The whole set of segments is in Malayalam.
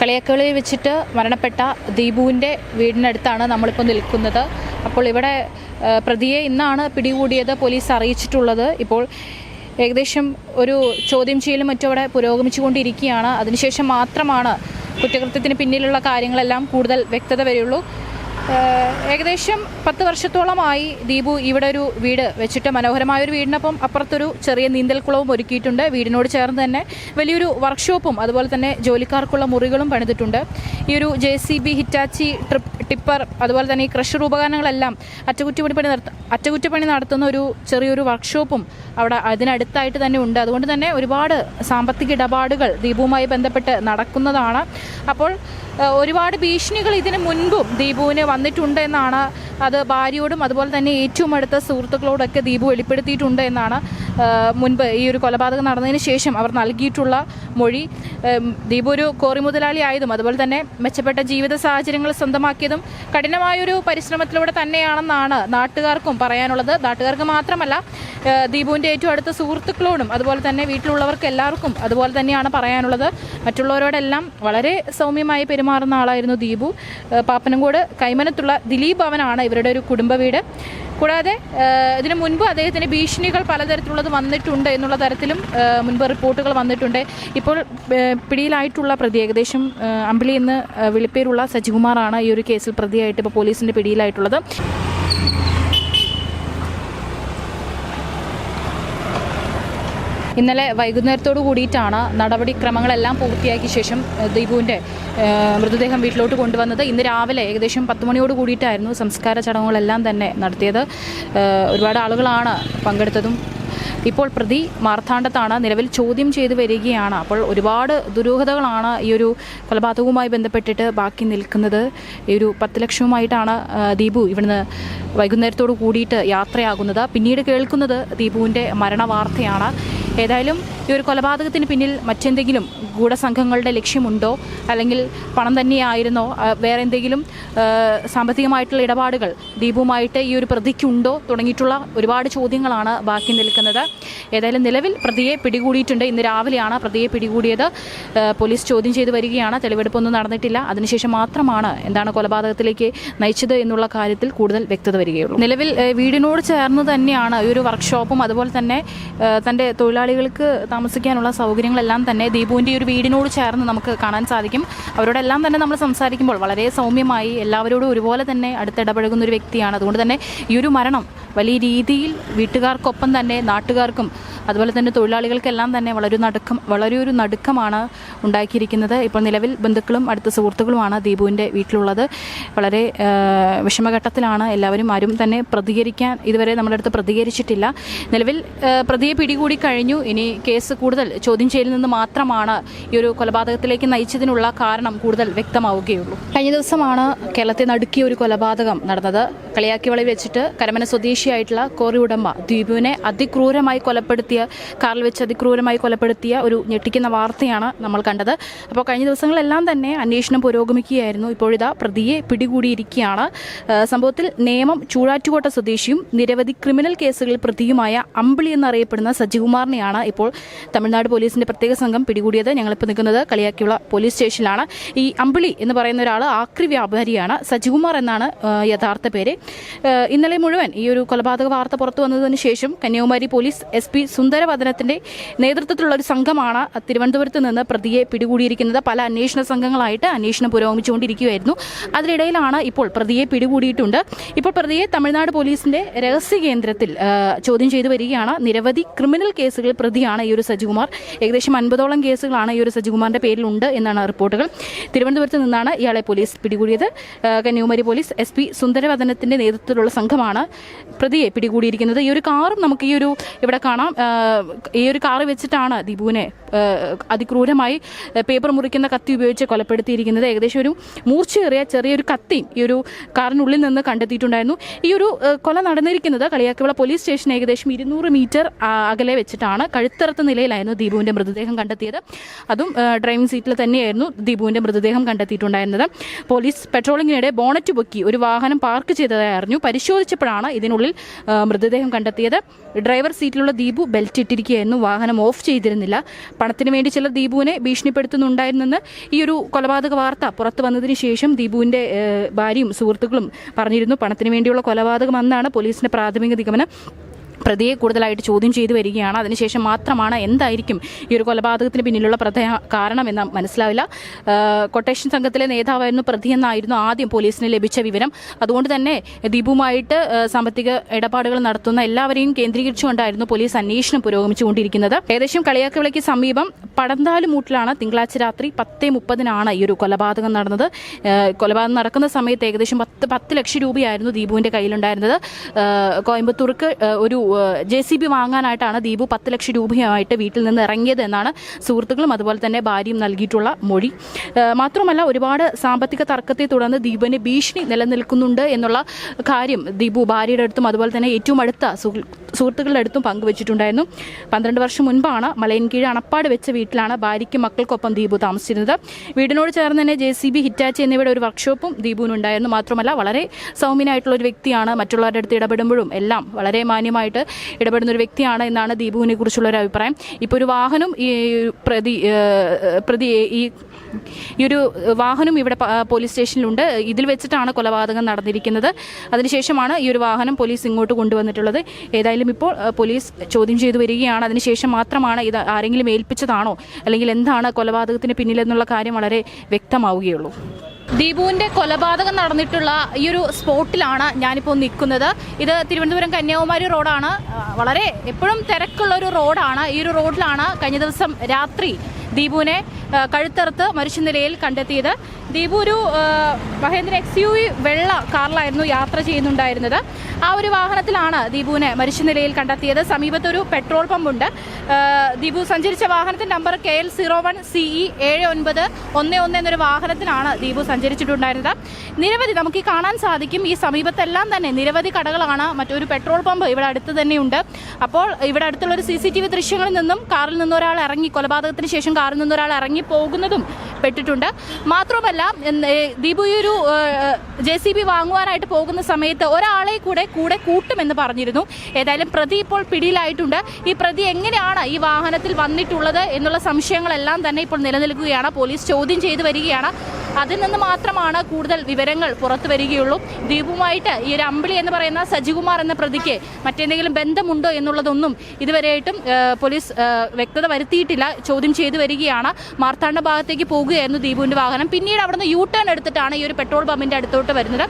കളിയാക്കളിൽ വെച്ചിട്ട് മരണപ്പെട്ട ദീപുവിന്റെ വീടിനടുത്താണ് നമ്മളിപ്പോൾ നിൽക്കുന്നത്. അപ്പോൾ ഇവിടെ പ്രതിയെ ഇന്നാണ് പിടികൂടിയത് പോലീസ് അറിയിച്ചിട്ടുള്ളത്. ഇപ്പോൾ ഏകദേശം ഒരു ചോദ്യം ചെയ്യലും മറ്റും അവിടെ പുരോഗമിച്ചുകൊണ്ടിരിക്കുകയാണ്. അതിനുശേഷം മാത്രമാണ് കുറ്റകൃത്യത്തിന് പിന്നിലുള്ള കാര്യങ്ങളെല്ലാം കൂടുതൽ വ്യക്തത വരികയുള്ളൂ ഏകദേശം പത്ത് വർഷത്തോളമായി ദീപു ഇവിടെ ഒരു വീട് വെച്ചിട്ട് മനോഹരമായ ഒരു വീടിനൊപ്പം അപ്പുറത്തൊരു ചെറിയ നീന്തൽക്കുളവും ഒരുക്കിയിട്ടുണ്ട്. വീടിനോട് ചേർന്ന് തന്നെ വലിയൊരു വർക്ക്ഷോപ്പും അതുപോലെ തന്നെ ജോലിക്കാർക്കുള്ള മുറികളും പണിതിട്ടുണ്ട്. ഈ ഒരു J C B Hitachi trip tipper അതുപോലെ തന്നെ ഈ ക്രഷർ ഉപകരണങ്ങളെല്ലാം അറ്റകുറ്റപ്പണി പണി നടത്ത അറ്റകുറ്റപ്പണി നടത്തുന്ന ഒരു ചെറിയൊരു വർക്ക്ഷോപ്പും അവിടെ അതിനടുത്തായിട്ട് തന്നെ ഉണ്ട്. അതുകൊണ്ട് തന്നെ ഒരുപാട് സാമ്പത്തിക ഇടപാടുകൾ ദീപുവുമായി ബന്ധപ്പെട്ട് നടക്കുന്നതാണ്. അപ്പോൾ ഒരുപാട് ഭീഷണികൾ ഇതിന് മുൻപും ദീപുവിന് വന്നിട്ടുണ്ട് എന്നാണ് അത് ഭാര്യയോടും അതുപോലെ തന്നെ ഏറ്റവും അടുത്ത സുഹൃത്തുക്കളോടൊക്കെ ദീപു വെളിപ്പെടുത്തിയിട്ടുണ്ട് എന്നാണ് മുൻപ് ഈ ഒരു കൊലപാതകം നടന്നതിന് ശേഷം അവർ നൽകിയിട്ടുള്ള മൊഴി. ദീപു ഒരു കോറി മുതലാളി ആയതും അതുപോലെ തന്നെ മെച്ചപ്പെട്ട ജീവിത സാഹചര്യങ്ങൾ സ്വന്തമാക്കിയതും കഠിനമായൊരു പരിശ്രമത്തിലൂടെ തന്നെയാണെന്നാണ് നാട്ടുകാർക്കും പറയാനുള്ളത്. നാട്ടുകാർക്ക് മാത്രമല്ല ദീപുവിന്റെ ഏറ്റവും അടുത്ത സുഹൃത്തുക്കളോടും അതുപോലെ തന്നെ വീട്ടിലുള്ളവർക്ക് എല്ലാവർക്കും അതുപോലെ തന്നെയാണ് പറയാനുള്ളത്. മറ്റുള്ളവരോടെല്ലാം വളരെ സൗമ്യമായി പെരുമാറുന്ന ആളായിരുന്നു ദീപു. പാപ്പനംകോട് കൈമനത്തുള്ള ദിലീപ് ഭവനാണ് ഇവരുടെ ഒരു കുടുംബ വീട്. കൂടാതെ ഇതിനു മുൻപ് അദ്ദേഹത്തിന് ഭീഷണികൾ പലതരത്തിലുള്ളത് വന്നിട്ടുണ്ട് എന്നുള്ള തരത്തിലും മുൻപ് റിപ്പോർട്ടുകൾ വന്നിട്ടുണ്ട്. ഇപ്പോൾ പിടിയിലായിട്ടുള്ള പ്രതി ഏകദേശം അമ്പിളി എന്ന് വിളിപ്പേരുള്ള സജികുമാറാണ് ഈ ഒരു കേസിൽ പ്രതിയായിട്ട് ഇപ്പോൾ പോലീസിന്റെ പിടിയിലായിട്ടുള്ളത്. ഇന്നലെ വൈകുന്നേരത്തോടു കൂടിയിട്ടാണ് നടപടിക്രമങ്ങളെല്ലാം പൂർത്തിയാക്കിയ ശേഷം ദീപുവിന്റെ മൃതദേഹം വീട്ടിലോട്ട് കൊണ്ടുവന്നത്. ഇന്ന് രാവിലെ ഏകദേശം പത്ത് മണിയോട് കൂടിയിട്ടായിരുന്നു സംസ്കാര ചടങ്ങുകളെല്ലാം തന്നെ നടത്തിയത്. ഒരുപാട് ആളുകളാണ് പങ്കെടുത്തതും. ഇപ്പോൾ പ്രതി മാർത്താണ്ഡത്താണ് നിലവിൽ ചോദ്യം ചെയ്തു വരികയാണ്. അപ്പോൾ ഒരുപാട് ദുരൂഹതകളാണ് ഈ ഒരു കൊലപാതകവുമായി ബന്ധപ്പെട്ടിട്ട് ബാക്കി നിൽക്കുന്നത്. ഈ ഒരു പത്ത് ലക്ഷവുമായിട്ടാണ് ദീപു ഇവിടുന്ന് വൈകുന്നേരത്തോട് കൂടിയിട്ട് യാത്രയാകുന്നത്. പിന്നീട് കേൾക്കുന്നത് ദീപുവിന്റെ മരണവാർത്തയാണ്. ഏതായാലും ഈ ഒരു കൊലപാതകത്തിന് പിന്നിൽ മറ്റെന്തെങ്കിലും ഗൂഢസംഘങ്ങളുടെ ലക്ഷ്യമുണ്ടോ? അല്ലെങ്കിൽ പണം തന്നെയായിരുന്നോ? വേറെ എന്തെങ്കിലും സാമ്പത്തികമായിട്ടുള്ള ഇടപാടുകൾ ദീപുമായിട്ട് ഈ ഒരു പ്രതിക്കുണ്ടോ? തുടങ്ങിയിട്ടുള്ള ഒരുപാട് ചോദ്യങ്ങളാണ് ബാക്കി നിൽക്കുന്നത്. ഏതായാലും നിലവിൽ പ്രതിയെ പിടികൂടിയിട്ടുണ്ട്. ഇന്ന് രാവിലെയാണ് പ്രതിയെ പിടികൂടിയത്. പോലീസ് ചോദ്യം ചെയ്തു വരികയാണ്. തെളിവെടുപ്പൊന്നും നടന്നിട്ടില്ല. അതിനുശേഷം മാത്രമാണ് എന്താണ് കൊലപാതകത്തിലേക്ക് നയിച്ചത് എന്നുള്ള കാര്യത്തിൽ കൂടുതൽ വ്യക്തത വരികയുള്ളൂ. നിലവിൽ വീടിനോട് ചേർന്ന് തന്നെയാണ് ഈ ഒരു വർക്ക്ഷോപ്പും അതുപോലെ തന്നെ തന്റെ തന്റെ തൊഴിലാളികൾക്ക് താമസിക്കാനുള്ള സൗകര്യങ്ങളെല്ലാം തന്നെ ദീപുവിന്റെ ഒരു വീടിനോട് ചേർന്ന് നമുക്ക് കാണാൻ സാധിക്കും. അവരോടെല്ലാം തന്നെ നമ്മൾ സംസാരിക്കുമ്പോൾ വളരെ സൗമ്യമായി എല്ലാവരോടും ഒരുപോലെ തന്നെ അടുത്തിടപഴകുന്ന ഒരു വ്യക്തിയാണ്. അതുകൊണ്ട് തന്നെ ഈ ഒരു മരണം വലിയ രീതിയിൽ വീട്ടുകാർക്കൊപ്പം തന്നെ നാട്ടുകാർക്കും അതുപോലെ തന്നെ തൊഴിലാളികൾക്കെല്ലാം തന്നെ വളരെ നടുക്കം വളരെ ഒരു നടുക്കമാണ് ഉണ്ടാക്കിയിരിക്കുന്നത്. ഇപ്പോൾ നിലവിൽ ബന്ധുക്കളും അടുത്ത സുഹൃത്തുക്കളുമാണ് ദീപുവിന്റെ വീട്ടിലുള്ളത്. വളരെ വിഷമഘട്ടത്തിലാണ് എല്ലാവരും ആരും തന്നെ പ്രതികരിക്കാൻ ഇതുവരെ നമ്മുടെ അടുത്ത് പ്രതികരിച്ചിട്ടില്ല. നിലവിൽ പ്രതിയെ പിടികൂടി കഴിഞ്ഞു. ഇനി കേസ് കൂടുതൽ ചോദ്യം ചെയ്യലിൽ നിന്ന് മാത്രമാണ് ഈ ഒരു കൊലപാതകത്തിലേക്ക് നയിച്ചതിനുള്ള കാരണം കൂടുതൽ വ്യക്തമാവുകയുള്ളൂ. കഴിഞ്ഞ ദിവസമാണ് കേരളത്തെ നടുക്കിയ ഒരു കൊലപാതകം നടന്നത്. കളിയാക്കിവളി വെച്ചിട്ട് കരമന സ്വദേശിയായിട്ടുള്ള കോറി ഉടമ ദ്വീപുവിനെ അതിക്രൂരമായി കൊലപ്പെടുത്തിയ കാറിൽ വെച്ച് അതിക്രൂരമായി കൊലപ്പെടുത്തിയ ഒരു ഞെട്ടിക്കുന്ന വാർത്തയാണ് നമ്മൾ കണ്ടത്. അപ്പോൾ കഴിഞ്ഞ ദിവസങ്ങളെല്ലാം തന്നെ അന്വേഷണം പുരോഗമിക്കുകയായിരുന്നു. ഇപ്പോഴിതാ പ്രതിയെ പിടികൂടിയിരിക്കുകയാണ്. സംഭവത്തിൽ നേമം ചൂഴാറ്റുകോട്ട സ്വദേശിയും നിരവധി ക്രിമിനൽ കേസുകളിൽ പ്രതിയുമായ അമ്പിളി എന്നറിയപ്പെടുന്ന സജികുമാറിനെയാണ് ഇപ്പോൾ തമിഴ്നാട് പോലീസിന്റെ പ്രത്യേക സംഘം പിടികൂടിയത്. ഞങ്ങളിപ്പോൾ നിൽക്കുന്നത് കളിയാക്കിയുള്ള പോലീസ് സ്റ്റേഷനിലാണ്. ഈ അമ്പിളി എന്ന് പറയുന്ന ഒരാൾ ആക്രി വ്യാപാരിയാണ്. സജികുമാർ എന്നാണ് യഥാർത്ഥ പേര്. ഇന്നലെ മുഴുവൻ ഈ ഒരു കൊലപാതക വാർത്ത പുറത്തു വന്നതിന് ശേഷം കന്യാകുമാരി പോലീസ് എസ് പി സുന്ദരവദനത്തിന്റെ നേതൃത്വത്തിലുള്ള ഒരു സംഘമാണ് തിരുവനന്തപുരത്ത് നിന്ന് പ്രതിയെ പിടികൂടിയിരിക്കുന്നത്. പല അന്വേഷണ സംഘങ്ങളായിട്ട് അന്വേഷണം പുരോഗമിച്ചുകൊണ്ടിരിക്കുകയായിരുന്നു. അതിനിടയിലാണ് ഇപ്പോൾ പ്രതിയെ പിടികൂടിയിട്ടുണ്ട്. ഇപ്പോൾ പ്രതിയെ തമിഴ്നാട് പോലീസിന്റെ രഹസ്യ കേന്ദ്രത്തിൽ ചോദ്യം ചെയ്തു വരികയാണ്. നിരവധി ക്രിമിനൽ കേസുകളിൽ പ്രതിയാണ് ഈ ഒരു സജികുമാർ. ഏകദേശം അൻപതോളം കേസുകളാണ് ഈ ഒരു സജികുമാറിന്റെ പേരിലുണ്ട് എന്നാണ് റിപ്പോർട്ടുകൾ. തിരുവനന്തപുരത്ത് നിന്നാണ് ഇയാളെ പോലീസ് പിടികൂടിയത്. കന്യാകുമാരി പോലീസ് എസ് പി സുന്ദരവദനത്തിന്റെ നേതൃത്വത്തിലുള്ള സംഘമാണ് പ്രതിയെ പിടികൂടിയിരിക്കുന്നത്. ഈ ഒരു കാറും നമുക്ക് ഈ ഒരു ഇവിടെ കാണാം. ഈ ഒരു കാറ് വെച്ചിട്ടാണ് ദീപുവിനെ അതിക്രൂരമായി പേപ്പർ മുറിക്കുന്ന കത്തി ഉപയോഗിച്ച് കൊലപ്പെടുത്തിയിരിക്കുന്നത്. ഏകദേശം ഒരു മൂർച്ചയേറിയ ചെറിയൊരു കത്തിയും ഈ ഒരു കാറിനുള്ളിൽ നിന്ന് കണ്ടെത്തിയിട്ടുണ്ടായിരുന്നു. ഈ ഒരു കൊല നടന്നിരിക്കുന്നത് കളിയാക്കിവിള പോലീസ് സ്റ്റേഷൻ ഏകദേശം ഇരുന്നൂറ് മീറ്റർ അകലെ വെച്ചിട്ടാണ് കഴുത്തറത്ത നിലയിലായിരുന്നു ദീപുവിന്റെ മൃതദേഹം കണ്ടെത്തിയത്. അതും ഡ്രൈവിംഗ് സീറ്റിൽ തന്നെയായിരുന്നു ദീപുവിന്റെ മൃതദേഹം കണ്ടെത്തിയിട്ടുണ്ടായിരുന്നത്. പോലീസ് പെട്രോളിങ്ങിനിടെ ബോണറ്റ് പൊക്കി ഒരു വാഹനം പാർക്ക് ചെയ്തതായി കണ്ടെത്തിയതായി അറിഞ്ഞു. പരിശോധിച്ചപ്പോഴാണ് ഇതിനുള്ളിൽ മൃതദേഹം കണ്ടെത്തിയത്. ഡ്രൈവർ സീറ്റിലുള്ള ദീപു ബെൽറ്റ് ഇട്ടിരിക്കുകയായിരുന്നു വാഹനം ഓഫ് ചെയ്തിരുന്നില്ല. പണത്തിന് വേണ്ടി ചിലർ ദീപുവിനെ ഭീഷണിപ്പെടുത്തുന്നുണ്ടായിരുന്നെന്ന് ഈ ഒരു കൊലപാതക വാർത്ത പുറത്തു വന്നതിന് ശേഷം ദീപുവിന്റെ ഏഹ്, ഭാര്യയും സുഹൃത്തുക്കളും പറഞ്ഞിരുന്നു. പണത്തിന് വേണ്ടിയുള്ള കൊലപാതകം കൊലപാതകമെന്നാണ് പോലീസിന്റെ പ്രാഥമിക നിഗമനം പ്രതിയെ കൂടുതലായിട്ട് ചോദ്യം ചെയ്തു വരികയാണ്. അതിനുശേഷം മാത്രമാണ് എന്തായിരിക്കും ഈ ഒരു കൊലപാതകത്തിന് പിന്നിലുള്ള പ്രധാന കാരണമെന്ന് മനസ്സിലാവില്ല. കൊട്ടേഷൻ സംഘത്തിലെ നേതാവായിരുന്നു പ്രതിയെന്നായിരുന്നു ആദ്യം പോലീസിന് ലഭിച്ച വിവരം. അതുകൊണ്ട് തന്നെ ദീപുമായിട്ട് സാമ്പത്തിക ഇടപാടുകൾ നടത്തുന്ന എല്ലാവരെയും കേന്ദ്രീകരിച്ചുകൊണ്ടായിരുന്നു പോലീസ് അന്വേഷണം പുരോഗമിച്ചുകൊണ്ടിരിക്കുന്നത്. ഏകദേശം കളിയാക്കവിളയ്ക്ക് സമീപം പടന്താലുമൂട്ടിലാണ് തിങ്കളാഴ്ച രാത്രി പത്തേ മുപ്പതിനാണ് ഈ ഒരു കൊലപാതകം നടന്നത്. കൊലപാതകം നടക്കുന്ന സമയത്ത് ഏകദേശം പത്ത് പത്ത് ലക്ഷം രൂപയായിരുന്നു ദീപുവിന്റെ കയ്യിലുണ്ടായിരുന്നത്. കോയമ്പത്തൂർക്ക് ഒരു ജെ സി ബി വാങ്ങാനായിട്ടാണ് ദീപു പത്ത് ലക്ഷം രൂപയുമായിട്ട് വീട്ടിൽ നിന്ന് ഇറങ്ങിയത് എന്നാണ് സുഹൃത്തുക്കളും അതുപോലെ തന്നെ ഭാര്യയും നൽകിയിട്ടുള്ള മൊഴി. മാത്രമല്ല ഒരുപാട് സാമ്പത്തിക തർക്കത്തെ തുടർന്ന് ദീപുവിന് ഭീഷണി നിലനിൽക്കുന്നുണ്ട് എന്നുള്ള കാര്യം ദീപു ഭാര്യയുടെ അടുത്തും അതുപോലെ തന്നെ ഏറ്റവും അടുത്ത സുഹൃത്തുക്കളുടെ അടുത്തും പങ്കുവച്ചിട്ടുണ്ടായിരുന്നു. പന്ത്രണ്ട് വർഷം മുൻപാണ് മലയൻകീഴ് അണപ്പാട് വെച്ച വീട്ടിലാണ് ഭാര്യയ്ക്കും മക്കൾക്കൊപ്പം ദീപു താമസിച്ചിരുന്നത്. വീടിനോട് ചേർന്ന് തന്നെ ജെ സി ബി ഹിറ്റാച്ചി എന്നിവയുടെ ഒരു വർക്ക്ഷോപ്പും ദീപുവിനുണ്ടായിരുന്നു. മാത്രമല്ല വളരെ സൗമ്യനായിട്ടുള്ള ഒരു വ്യക്തിയാണ്. മറ്റുള്ളവരുടെ അടുത്ത് ഇടപെടുമ്പോഴും എല്ലാം വളരെ മാന്യമായിട്ട് ഇടപെടുന്ന ഒരു വ്യക്തിയാണ് എന്നാണ് ദീപുവിനെ കുറിച്ചുള്ള ഒരു അഭിപ്രായം. ഇപ്പോൾ ഒരു വാഹനം ഈ പ്രതി പ്രതി ഈ ഈ ഒരു വാഹനം ഇവിടെ പോലീസ് സ്റ്റേഷനിലുണ്ട്. ഇതിൽ വെച്ചിട്ടാണ് കൊലപാതകം നടന്നിരിക്കുന്നത്. അതിനുശേഷമാണ് ഈ ഒരു വാഹനം പോലീസ് ഇങ്ങോട്ട് കൊണ്ടുവന്നിട്ടുള്ളത്. ഏതായാലും ഇപ്പോൾ പോലീസ് ചോദ്യം ചെയ്തു വരികയാണ്. അതിനുശേഷം മാത്രമാണ് ഇത് ആരെങ്കിലും ഏൽപ്പിച്ചതാണോ? അല്ലെങ്കിൽ എന്താണ് കൊലപാതകത്തിന് പിന്നിലെന്നുള്ള കാര്യം വളരെ വ്യക്തമാവുകയുള്ളൂ. ദീപുവിന്റെ കൊലപാതകം നടന്നിട്ടുള്ള ഈ ഒരു സ്പോട്ടിലാണ് ഞാനിപ്പോൾ നിൽക്കുന്നത്. ഇത് തിരുവനന്തപുരം കന്യാകുമാരി റോഡാണ്. വളരെ എപ്പോഴും തിരക്കുള്ള ഒരു റോഡാണ്. ഈ ഒരു റോഡിലാണ് കഴിഞ്ഞ ദിവസം രാത്രി ദീപുവിനെ കഴുത്തറുത്ത് മരിച്ച നിലയിൽ കണ്ടെത്തിയത്. ദീപു ഒരു മഹേന്ദ്ര എക്സ് യു വി വെള്ള കാറിലായിരുന്നു യാത്ര ചെയ്യുന്നുണ്ടായിരുന്നത്. ആ ഒരു വാഹനത്തിലാണ് ദീപുവിനെ മരിച്ച നിലയിൽ കണ്ടെത്തിയത്. സമീപത്തൊരു പെട്രോൾ പമ്പുണ്ട്. ദീപു സഞ്ചരിച്ച വാഹനത്തിന്റെ number K L zero one C E ഏഴ് ഒൻപത് ഒന്ന് ഒന്ന് എന്നൊരു വാഹനത്തിലാണ് ദീപു സഞ്ചരിച്ചിട്ടുണ്ടായിരുന്നത്. നിരവധി നമുക്ക് ഈ കാണാൻ സാധിക്കും. ഈ സമീപത്തെല്ലാം തന്നെ നിരവധി കടകളാണ്. മറ്റൊരു പെട്രോൾ പമ്പ് ഇവിടെ അടുത്ത് തന്നെയുണ്ട്. അപ്പോൾ ഇവിടെ അടുത്തുള്ള ഒരു സി സി ടി വി ദൃശ്യങ്ങളിൽ നിന്നും കാറിൽ നിന്നൊരാൾ ഇറങ്ങി കൊലപാതകത്തിന് ശേഷം കാറിൽ നിന്നൊരാൾ ഇറങ്ങി പോകുന്നതും പെട്ടിട്ടുണ്ട്. മാത്രമല്ല ദീപു ഈ ഒരു ജെ സി ബി വാങ്ങുവാനായിട്ട് പോകുന്ന സമയത്ത് ഒരാളെ കൂടെ കൂടെ കൂട്ടുമെന്ന് പറഞ്ഞിരുന്നു. ഏതായാലും പ്രതി ഇപ്പോൾ പിടിയിലായിട്ടുണ്ട്. ഈ പ്രതി എങ്ങനെയാണ് ഈ വാഹനത്തിൽ വന്നിട്ടുള്ളത് എന്നുള്ള സംശയങ്ങളെല്ലാം തന്നെ ഇപ്പോൾ നിലനിൽക്കുകയാണ്. പോലീസ് ചോദ്യം ചെയ്തു വരികയാണ്. അതിൽ നിന്ന് മാത്രമാണ് കൂടുതൽ വിവരങ്ങൾ പുറത്തു വരികയുള്ളൂ. ദീപുമായിട്ട് ഈ ഒരു അമ്പിളി എന്ന് പറയുന്ന സജികുമാർ എന്ന പ്രതിക്ക് മറ്റെന്തെങ്കിലും ബന്ധമുണ്ടോ എന്നുള്ളതൊന്നും ഇതുവരെയായിട്ടും പോലീസ് വ്യക്തത വരുത്തിയിട്ടില്ല. ചോദ്യം ചെയ്തു വരികയാണ്. മാർത്താണ്ഡ ഭാഗത്തേക്ക് പോകുകയായിരുന്നു ദീപുവിന്റെ വാഹനം. പിന്നീട് അവിടുന്ന് യു ടേൺ എടുത്തിട്ടാണ് ഈ ഒരു പെട്രോൾ പമ്പിന്റെ അടുത്തോട്ട് വരുന്നത്.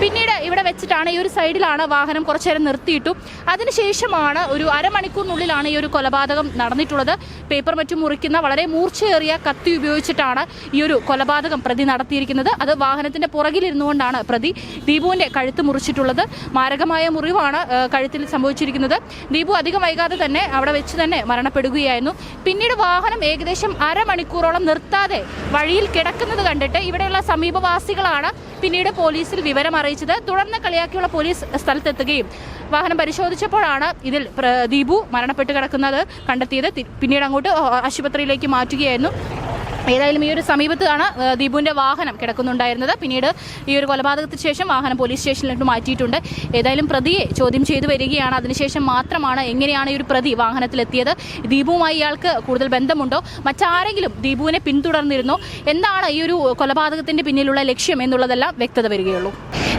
പിന്നീട് ഇവിടെ വെച്ചിട്ടാണ് ഈ ഒരു സൈഡിലാണ് വാഹനം കുറച്ചു നേരം നിർത്തിയിട്ടു. അതിനുശേഷമാണ് ഒരു അരമണിക്കൂറിനുള്ളിലാണ് ഈ ഒരു കൊലപാതകം നടന്നിട്ടുള്ളത്. പേപ്പർ മറ്റും മുറിക്കുന്ന വളരെ മൂർച്ചയേറിയ കത്തി ഉപയോഗിച്ചിട്ടാണ് ഈ ഒരു കൊലപാതകം പ്രതി നടത്തിയിരിക്കുന്നത്. അത് വാഹനത്തിന്റെ പുറകിലിരുന്നുകൊണ്ടാണ് പ്രതി ദീപുവിന്റെ കഴുത്ത് മുറിച്ചിട്ടുള്ളത്. മാരകമായ മുറിവാണ് കഴുത്തിൽ സംഭവിച്ചിരിക്കുന്നത്. ദീപു അധികം വൈകാതെ തന്നെ അവിടെ വെച്ച് തന്നെ മരണപ്പെടുകയായിരുന്നു. പിന്നീട് വാഹനം ഏകദേശം അരമണിക്കൂറോളം നിർത്താതെ വഴിയിൽ കിടക്കുന്നത് കണ്ടിട്ട് ഇവിടെയുള്ള സമീപവാസികളാണ് പിന്നീട് പോലീസിൽ വിവരം അറിയിച്ചത്. തുടർന്ന് കളിയാക്കിയുള്ള പോലീസ് സ്ഥലത്തെത്തുകയും വാഹനം പരിശോധിച്ചപ്പോഴാണ് ഇതിൽ ദീപു മരണപ്പെട്ട് കിടക്കുന്നത് കണ്ടെത്തിയത്. പിന്നീട് അങ്ങോട്ട് ആശുപത്രിയിലേക്ക് മാറ്റുകയായിരുന്നു. ഏതായാലും ഈ ഒരു സമീപത്താണ് ദീപുവിന്റെ വാഹനം കിടക്കുന്നുണ്ടായിരുന്നത്. പിന്നീട് ഈ ഒരു കൊലപാതകത്തിന് ശേഷം വാഹനം പോലീസ് സ്റ്റേഷനിലേക്ക് മാറ്റിയിട്ടുണ്ട്. ഏതായാലും പ്രതിയെ ചോദ്യം ചെയ്തു വരികയാണ്. അതിനുശേഷം മാത്രമാണ് എങ്ങനെയാണ് ഈ ഒരു പ്രതി വാഹനത്തിലെത്തിയത്. ദീപുവുമായി ഇയാൾക്ക് കൂടുതൽ ബന്ധമുണ്ടോ? മറ്റാരെങ്കിലും ദീപുവിനെ പിന്തുടർന്നിരുന്നോ? എന്താണ് ഈ ഒരു കൊലപാതകത്തിന്റെ പിന്നിലുള്ള ലക്ഷ്യം എന്നുള്ളതെല്ലാം വ്യക്തത വരികയുള്ളൂ.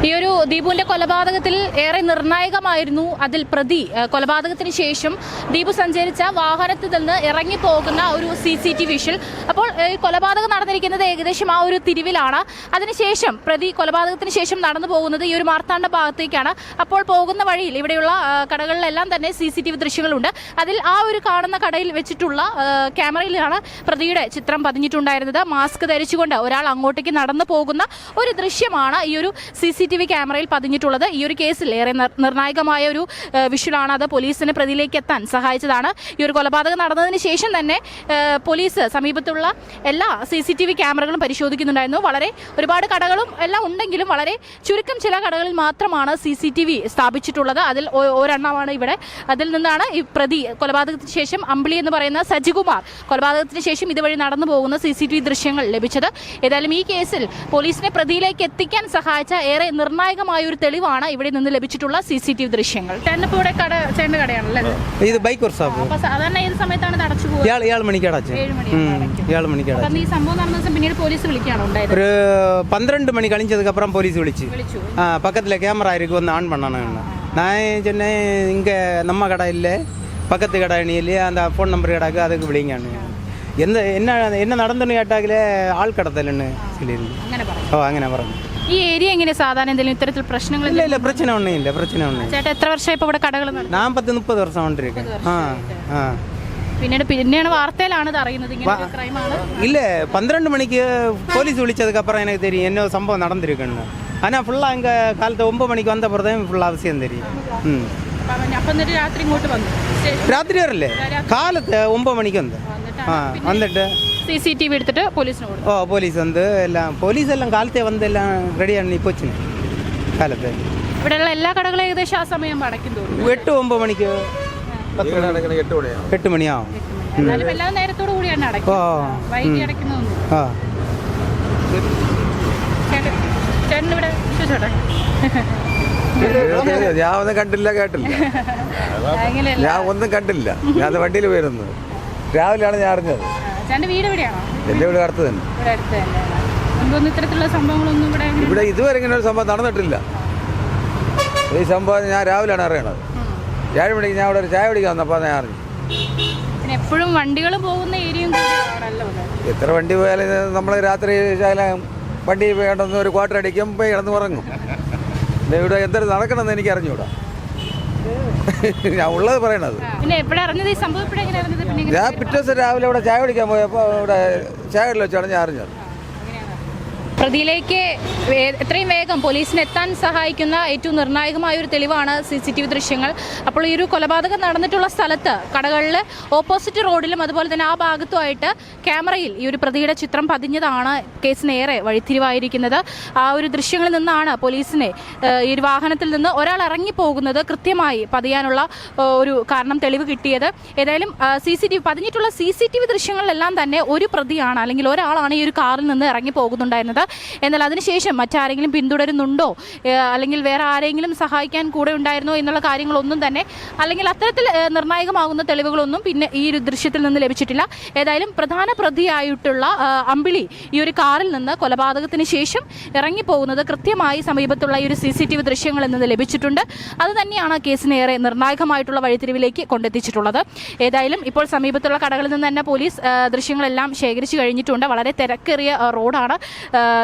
ഈ ഒരു ദീപുവിന്റെ കൊലപാതകത്തിൽ ഏറെ നിർണായകമായിരുന്നു അതിൽ പ്രതി. കൊലപാതകത്തിന് ശേഷം ദീപു സഞ്ചരിച്ച വാഹനത്തിൽ നിന്ന് ഇറങ്ങി പോകുന്ന ഒരു സി സി ടി വിഷൽ അപ്പോൾ കൊലപാതകം നടന്നിരിക്കുന്നത് ഏകദേശം ആ ഒരു തിരിവിലാണ്. അതിനുശേഷം പ്രതി കൊലപാതകത്തിന് ശേഷം നടന്നു പോകുന്നത് ഈ ഒരു മാർത്താണ്ഡ ഭാഗത്തേക്കാണ്. അപ്പോൾ പോകുന്ന വഴിയിൽ ഇവിടെയുള്ള കടകളിലെല്ലാം തന്നെ സി സി ടി വി ദൃശ്യങ്ങളുണ്ട്. അതിൽ ആ ഒരു കാണുന്ന കടയിൽ വെച്ചിട്ടുള്ള ക്യാമറയിലാണ് പ്രതിയുടെ ചിത്രം പതിഞ്ഞിട്ടുണ്ടായിരുന്നത്. മാസ്ക് ധരിച്ചുകൊണ്ട് ഒരാൾ അങ്ങോട്ടേക്ക് നടന്നു പോകുന്ന ഒരു ദൃശ്യമാണ് ഈ ഒരു സി സി വി ക്യാമറയിൽ പതിഞ്ഞിട്ടുള്ളത് ഈ ഒരു കേസിൽ ഏറെ നിർ- നിർണായകമായ ഒരു വിഷ്വലാണ് അത് പോലീസിന് പ്രതിയിലേക്ക് എത്താൻ സഹായിച്ചതാണ്. ഈ ഒരു കൊലപാതകം നടന്നതിന് ശേഷം തന്നെ പോലീസ് സമീപത്തുള്ള എല്ലാ സി സി ടി വി ക്യാമറകളും പരിശോധിക്കുന്നുണ്ടായിരുന്നു. വളരെ ഒരുപാട് കടകളും എല്ലാം ഉണ്ടെങ്കിലും വളരെ ചുരുക്കം ചില കടകളിൽ മാത്രമാണ് സി സി ടി വി സ്ഥാപിച്ചിട്ടുള്ളത്. അതിൽ ഒരെണ്ണമാണ് ഇവിടെ. അതിൽ നിന്നാണ് ഈ പ്രതി കൊലപാതകത്തിന് ശേഷം അമ്പിളി എന്ന് പറയുന്ന സജികുമാർ കൊലപാതകത്തിന് ശേഷം ഇതുവഴി നടന്നു പോകുന്ന സി സി ടി വി ദൃശ്യങ്ങൾ ലഭിച്ചത്. ഏതായാലും ഈ കേസിൽ പോലീസിനെ പ്രതിയിലേക്ക് എത്തിക്കാൻ സഹായിച്ച ഏറെ നിർണായകമായ ഒരു തെളിവാണ് ഇവിടെ നിന്ന് ലഭിച്ചിട്ടുള്ള സി സി ടി വി ദൃശ്യങ്ങൾ ചേട്ടനിപ്പോ ഇവിടെ കട ചേട്ടന്റെ കടയാണല്ലേ ഇത്? ബൈക്ക് വർഷാപ്പ് സാധാരണ ഏത് സമയത്താണ് ഇത് അടച്ചു ഇയാൾ ഇയാൾ മണിക്ക് അടച്ചു ഏഴ് മണിക്ക് ഈ സംഭവം നടന്ന പിന്നീട് പോലീസ് വിളിക്കുകയാണോ ഉണ്ടായത് ஒரு பன்னிரெண்டு மணி പോലീസ് വിളിച്ചു ആ പക്കത്തിലെ ക്യാമറ இருக்கு வந்து ஆன் பண்ணணும்னு நான் சொன்னேன் നമ്മ நம்ம கடை இல்லை பக்கத்து கடை நீ இல்லையா அந்த ஃபோன் நம்பர் கடைக்கு அதுக்கு എന്നാ எந்த என்ன என்ன ആൾ கேட்டாக்கிலே ഓ അങ്ങനെ പറഞ്ഞു ഈ ഏരിയ എങ്ങനെ സാധാരണ എന്തെങ്കിലും ഇത്തരത്തിൽ പ്രശ്നങ്ങൾ ഇല്ല ഇല്ല പ്രശ്നം ഇല്ല പ്രശ്നം ചേട്ടാ എത്ര വർഷമായി ഇപ്പോൾ ഇവിടെ കടകൾ ഞാൻ പത്ത് മുപ്പത് വർഷം കൊണ്ടിരിക്കും പിന്നീട് പിന്നെയാണ് വാർത്തയിലാണ് ഇത് അറിയുന്നത് ഇല്ലേ പന്ത്രണ്ട് മണിക്ക് പോലീസ് വിളിച്ചതൊക്കെ അപ്പുറം എനിക്ക് തരും എന്നോ സംഭവം നടന്നിരിക്കുന്നു അതിനാ ഫുള്ളാ കാലത്ത് ഒമ്പത് മണിക്ക് വന്ന പുറത്തേ ഫുൾ അവസ്ഥയും തരും. രാത്രി വരില്ലേ? കാലത്ത് ഒമ്പത് മണിക്ക് വന്ന്. ആ വന്നിട്ട് സി സി ടി വി എടുത്തിട്ട് പോലീസിന് കൊടുത്തു. ഓ പോലീസ് വന്ന് എല്ലാം പോലീസ് എല്ലാം കാലത്തെ വന്ന് എല്ലാം റെഡിയാണ് ഇപ്പോൾ വെച്ചിന് കാലത്തെ. ഇവിടെയുള്ള എല്ലാ കടകളും ഏകദേശം ആ സമയം അടയ്ക്കും തോന്നുന്നു. എട്ട് ഒമ്പത് മണിക്ക് പത്ത് എട്ട് മണിയാവും. എന്നാലും എല്ലാം നേരത്തോടു കൂടിയാണ് ഓ അടയ്ക്കുന്നത് വൈകി അടയ്ക്കുന്നതൊന്നും ആ. ചേട്ടൻ ചേട്ടൻ ഇവിടെ ചോട്ടെ ഞാൻ ഒന്നും കണ്ടില്ല കേട്ടില്ല. ഞാൻ ഒന്നും കണ്ടില്ല. ഞാൻ വണ്ടിയിൽ പോയിരുന്നു. രാവിലെയാണ് ഞാൻ അറിഞ്ഞത്. ചേട്ടന്റെ വീട് എന്റെ വീട് അടുത്ത് തന്നെ. ഇവിടെ അടുത്ത് തന്നെ. നമുക്കൊന്നും ഇത്തരത്തിലുള്ള സംഭവങ്ങളൊന്നും ഇവിടെ ഇവിടെ ഇതുവരെ ഇങ്ങനെ ഒരു സംഭവം നടന്നിട്ടില്ല. ഈ സംഭവം ഞാൻ രാവിലെയാണ് അറിയണത്. ഏഴ് മണിക്ക് ഞാൻ ഇവിടെ ഒരു ചായ കുടിക്കാൻ വന്നപ്പോൾ ഞാൻ അറിഞ്ഞു. പിന്നെ എപ്പോഴും വണ്ടികൾ പോകുന്ന ഏരിയയും കൂടിയാണല്ലോ ഇത്. എത്ര വണ്ടി പോയാലും നമ്മൾ രാത്രി ശകലം വണ്ടി വേണ്ടെന്ന് ഒരു ക്വാർട്ടർ അടിക്കും പോയി കിടന്ന് ഉറങ്ങും ഇവിടെ എന്തൊരു നടക്കണമെന്ന് എനിക്ക് അറിഞ്ഞൂടാ ഞാൻ ഉള്ളത് പറയണത്. പിന്നെ ഈ സംഭവം എപ്പോഴെങ്ങനെ അറിഞ്ഞത്? പിന്നെ ഞാൻ പിറ്റേ ദിവസം രാവിലെ ഇവിടെ ചായ കുടിക്കാൻ പോയപ്പോൾ ഇവിടെ ചായ കടയിൽ വെച്ചാണ് ഞാൻ അറിഞ്ഞത്. പ്രതിയിലേക്ക് എത്രയും വേഗം പോലീസിന് എത്താൻ സഹായിക്കുന്ന ഏറ്റവും നിർണായകമായ ഒരു തെളിവാണ് സി സി ടി വി ദൃശ്യങ്ങൾ. അപ്പോൾ ഈ ഒരു കൊലപാതകം നടന്നിട്ടുള്ള സ്ഥലത്ത് കടകളിൽ ഓപ്പോസിറ്റ് റോഡിലും അതുപോലെ തന്നെ ആ ഭാഗത്തുമായിട്ട് ക്യാമറയിൽ ഈ ഒരു പ്രതിയുടെ ചിത്രം പതിഞ്ഞതാണ് കേസിനേറെ വഴിത്തിരിവായിരിക്കുന്നത്. ആ ഒരു ദൃശ്യങ്ങളിൽ നിന്നാണ് പോലീസിനെ ഈ ഒരു വാഹനത്തിൽ നിന്ന് ഒരാൾ ഇറങ്ങിപ്പോകുന്നത് കൃത്യമായി പതിയാനുള്ള ഒരു കാരണം തെളിവ് കിട്ടിയത്. ഏതായാലും സി സി ടി വി പതിഞ്ഞിട്ടുള്ള സി സി ടി വി ദൃശ്യങ്ങളിലെല്ലാം തന്നെ ഒരു പ്രതിയാണ് അല്ലെങ്കിൽ ഒരാളാണ് ഈ ഒരു കാറിൽ നിന്ന് ഇറങ്ങി പോകുന്നുണ്ടായിരുന്നത് എന്നാൽ അതിനുശേഷം മറ്റാരെങ്കിലും പിന്തുടരുന്നുണ്ടോ? അല്ലെങ്കിൽ വേറെ ആരെങ്കിലും സഹായിക്കാൻ കൂടെ ഉണ്ടായിരുന്നോ എന്നുള്ള കാര്യങ്ങളൊന്നും തന്നെ അല്ലെങ്കിൽ അത്തരത്തിൽ നിർണായകമാകുന്ന തെളിവുകളൊന്നും പിന്നെ ഈ ഒരു ദൃശ്യത്തിൽ നിന്ന് ലഭിച്ചിട്ടില്ല. ഏതായാലും പ്രധാന പ്രതിയായിട്ടുള്ള അമ്പിളി ഈ ഒരു കാറിൽ നിന്ന് കൊലപാതകത്തിന് ശേഷം ഇറങ്ങിപ്പോകുന്നത് കൃത്യമായി സമീപത്തുള്ള ഈ ഒരു സി സി ടി വി ദൃശ്യങ്ങളിൽ നിന്ന് ലഭിച്ചിട്ടുണ്ട്. അത് തന്നെയാണ് കേസിനേറെ നിർണായകമായിട്ടുള്ള വഴിത്തിരിവിലേക്ക് കൊണ്ടെത്തിച്ചിട്ടുള്ളത്. ഏതായാലും ഇപ്പോൾ സമീപത്തുള്ള കടകളിൽ നിന്ന് തന്നെ പോലീസ് ദൃശ്യങ്ങളെല്ലാം ശേഖരിച്ചു കഴിഞ്ഞിട്ടുണ്ട്. വളരെ തിരക്കേറിയ റോഡാണ്.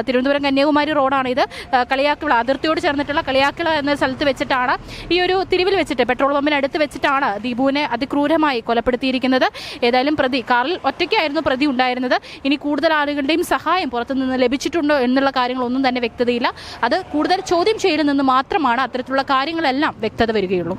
തിരുവനന്തപുരം കന്യാകുമാരി റോഡാണ് ഇത്. കളിയാക്കുള അതിർത്തിയോട് ചേർന്നിട്ടുള്ള കളിയാക്കിള എന്ന സ്ഥലത്ത് വെച്ചിട്ടാണ് ഈ ഒരു തിരിവിൽ വെച്ചിട്ട് പെട്രോൾ പമ്പിന് അടുത്ത് വെച്ചിട്ടാണ് ദീപുവിനെ അതിക്രൂരമായി കൊലപ്പെടുത്തിയിരിക്കുന്നത്. ഏതായാലും പ്രതി കാറിൽ ഒറ്റയ്ക്കായിരുന്നു പ്രതി ഉണ്ടായിരുന്നത്. ഇനി കൂടുതൽ ആളുകളുടെയും സഹായം പുറത്തുനിന്ന് ലഭിച്ചിട്ടുണ്ടോ എന്നുള്ള കാര്യങ്ങളൊന്നും തന്നെ വ്യക്തതയില്ല. അത് കൂടുതൽ ചോദ്യം ചെയ്യലിൽ നിന്ന് മാത്രമാണ് അത്തരത്തിലുള്ള കാര്യങ്ങളെല്ലാം വ്യക്തത വരികയുള്ളൂ.